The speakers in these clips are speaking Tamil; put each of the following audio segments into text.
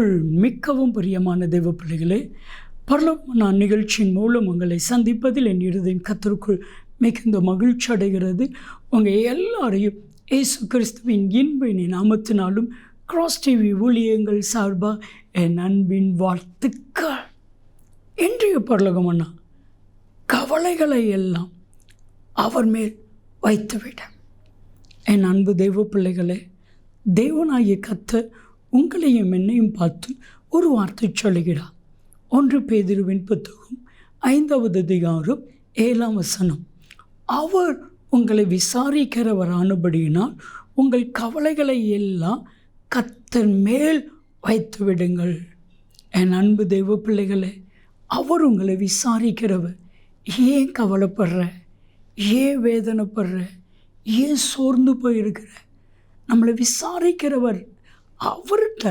கிறிஸ்துக்குள் மிக்கவும் பிரியமான தெய்வ பிள்ளைகளே பரலோகம் நான் நிகழ்ச்சியின் மூலம் உங்களை சந்திப்பதில் என் இருதயம் கத்தருக்குள் மிகுந்த மகிழ்ச்சி அடைகிறது. உங்கள் எல்லாரையும் இயேசு கிறிஸ்துவின் இன்பின் நாமத்தினாலும் கிராஸ் டிவி ஊழியங்கள் சார்பாக என் அன்பின் வாழ்த்துக்கள். இன்றைய பரலோகம் அண்ணா கவலைகளை எல்லாம் அவர் மேல் வைத்துவிட. என் அன்பு தெய்வ பிள்ளைகளே தேவனாகிய கத்த உங்களையும் என்னையும் பார்த்து ஒரு வார்த்தை சொல்லுகிறார் ஒன்று பேதிருவின் புத்தகம் ஐந்தாவது அதிகாரம் ஏழாம் வசனம். அவர் உங்களை விசாரிக்கிறவரானபடியினால் உங்கள் கவலைகளை எல்லாம் கத்தர் மேல் வைத்து விடுங்கள். என் அன்பு தெய்வ பிள்ளைகளே அவர் உங்களை விசாரிக்கிறவர். ஏன் கவலைப்படுற? ஏன் வேதனைப்படுற? ஏன் சோர்ந்து போயிருக்கிற? நம்மளை விசாரிக்கிறவர் அவர்கிட்ட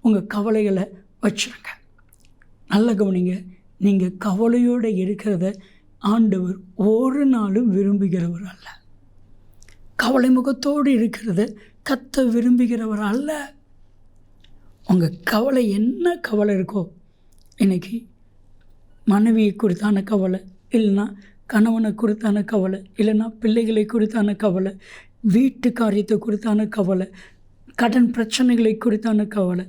உங்கள் கவலைகளை வச்சுருங்க. நல்ல கவனிங்க நீங்கள் கவலையோடு இருக்கிறத ஆண்டவர் ஒரு நாளும் விரும்புகிறவர் அல்ல. கவலை முகத்தோடு இருக்கிறத கத்த விரும்புகிறவர் அல்ல. உங்கள் கவலை என்ன கவலை இருக்கோ இன்னைக்கு மனைவியை குறித்தான கவலை இல்லைன்னா கணவனை குறித்தான கவலை இல்லைன்னா பிள்ளைகளை குறித்தான கவலை வீட்டு காரியத்தை குறித்தான கவலை கடன் பிரச்சனைகளை குறித்தான கவலை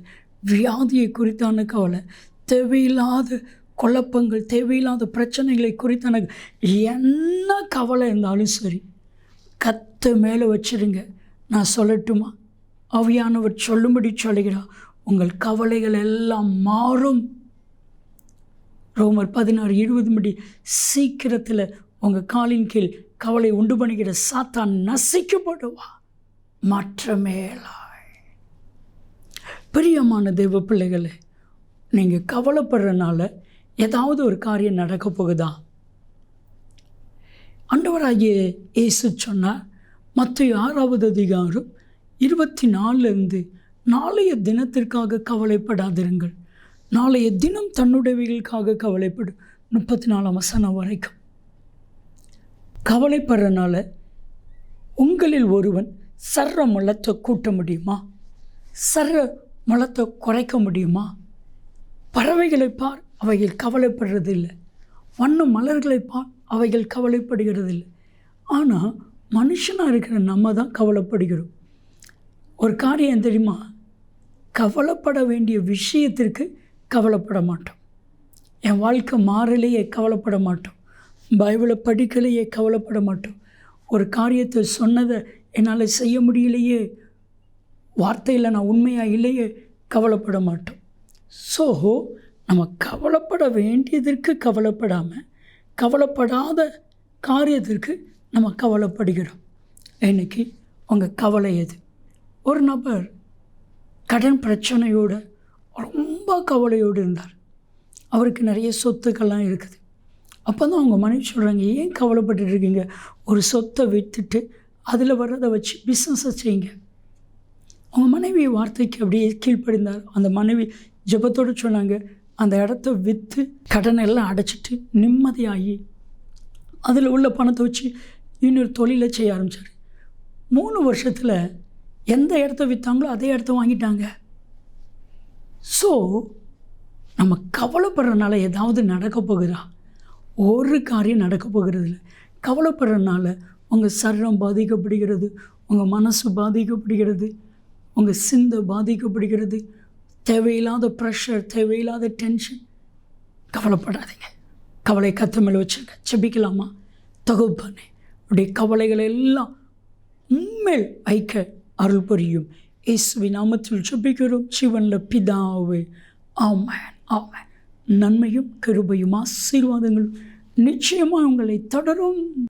வியாதியை குறித்தான கவலை தேவையில்லாத குழப்பங்கள் தேவையில்லாத பிரச்சனைகளை குறித்தான என்ன கவலை இருந்தாலும் சரி கத்த மேலே வச்சிருங்க. நான் சொல்லட்டுமா? அவியானவர் சொல்லும்படி சொல்லுகிறார். உங்கள் கவலைகள் எல்லாம் மாறும். ரோமர் பதினாறு இருபது மணி சீக்கிரத்தில் உங்கள் காலின் கீழ் கவலை உண்டு பண்ணுகிற சாத்தான் நசிக்கப்படுவா. மாற்றமேலாய் பிரியமான தெய்வ பிள்ளைகளே நீங்கள் கவலைப்படுறனால ஏதாவது ஒரு காரியம் நடக்க போகுதா? அண்டவராகிய இயேசு சொன்னார் மற்ற ஆறாவது அதிகாரம் இருபத்தி நாலுலேருந்து நாளைய தினத்திற்காக கவலைப்படாதிருங்கள். நாளைய தினம் தன்னுடையவைகளுக்காக கவலைப்படும். முப்பத்தி நாலாம் வசனம் வரைக்கும். கவலைப்படுறனால உங்களில் ஒருவன் சர்ற கூட்ட முடியுமா? சர்ற மலத்தை குறைக்க முடியுமா? பறவைகளை பார் அவைகள் கவலைப்படுறது இல்லை வண்ண மலர்களை பார் அவைகள் கவலைப்படுகிறது இல்லை ஆனால் மனுஷனாக இருக்கிற நம்ம தான் கவலைப்படுகிறோம். ஒரு காரியம் தெரியுமா? கவலைப்பட வேண்டிய விஷயத்திற்கு கவலைப்பட மாட்டோம். என் வாழ்க்கை மாறலையே கவலைப்பட மாட்டோம். பைபிளை படிக்கலையே கவலைப்பட மாட்டோம். ஒரு காரியத்தை சொன்னதை என்னால் செய்ய முடியலையே வார்த்தையில் நான் உண்மையாக இல்லையே கவலைப்பட மாட்டோம். ஸோ நம்ம கவலைப்பட வேண்டியதற்கு கவலைப்படாமல் கவலைப்படாத காரியத்திற்கு நம்ம கவலைப்படுகிறோம். இன்றைக்கி உங்கள் கவலை எது? ஒரு நபர் கடன் பிரச்சனையோடு ரொம்ப கவலையோடு இருந்தார். அவருக்கு நிறைய சொத்துக்கள்லாம் இருக்குது. அப்போ தான் அவங்க மனைவி சொல்கிறாங்க ஏன் கவலைப்பட்டு இருக்கீங்க? ஒரு சொத்தை விற்றுட்டு அதில் வர்றதை வச்சு பிஸ்னஸை செய்யுங்க. அவங்க மனைவி வார்த்தைக்கு அப்படியே கீழ்ப்படிந்தார். அந்த மனைவி ஜெபத்தோடு சொன்னாங்க அந்த இடத்த விற்று கடனை எல்லாம் அடைச்சிட்டு நிம்மதியாகி அதில் உள்ள பணத்தை வச்சு இன்னொரு தொழிலை செய்ய ஆரம்பித்தார் மூணு வருஷத்தில் எந்த இடத்த விற்றாங்களோ அதே இடத்த வாங்கிட்டாங்க. ஸோ நம்ம கவலைப்படுறதுனால ஏதாவது நடக்க போகுதா? ஒரு காரியம் நடக்க போகிறது இல்லை கவலைப்படுறதுனால உங்கள் சரீரம் பாதிக்கப்படுகிறது உங்கள் மனசு பாதிக்கப்படுகிறது உங்கள் சிந்தை பாதிக்கப்படுகிறது. தேவையில்லாத ப்ரெஷர் தேவையில்லாத டென்ஷன் கவலைப்படாதீங்க. கவலை கத்த மேலே வச்சுருங்க செபிக்கலாமா தகுப்பானே. அப்படியே கவலைகளை எல்லாம் உண்மையில் வைக்க அருள் புரியும். இயேசுவி நாமத்தில் செபிக்கிறோம் சிவனில் பிதாவே. ஆமேன். ஆமேன். நன்மையும் கிருபையும் ஆசீர்வாதங்களும் நிச்சயமாக உங்களை தொடரும்.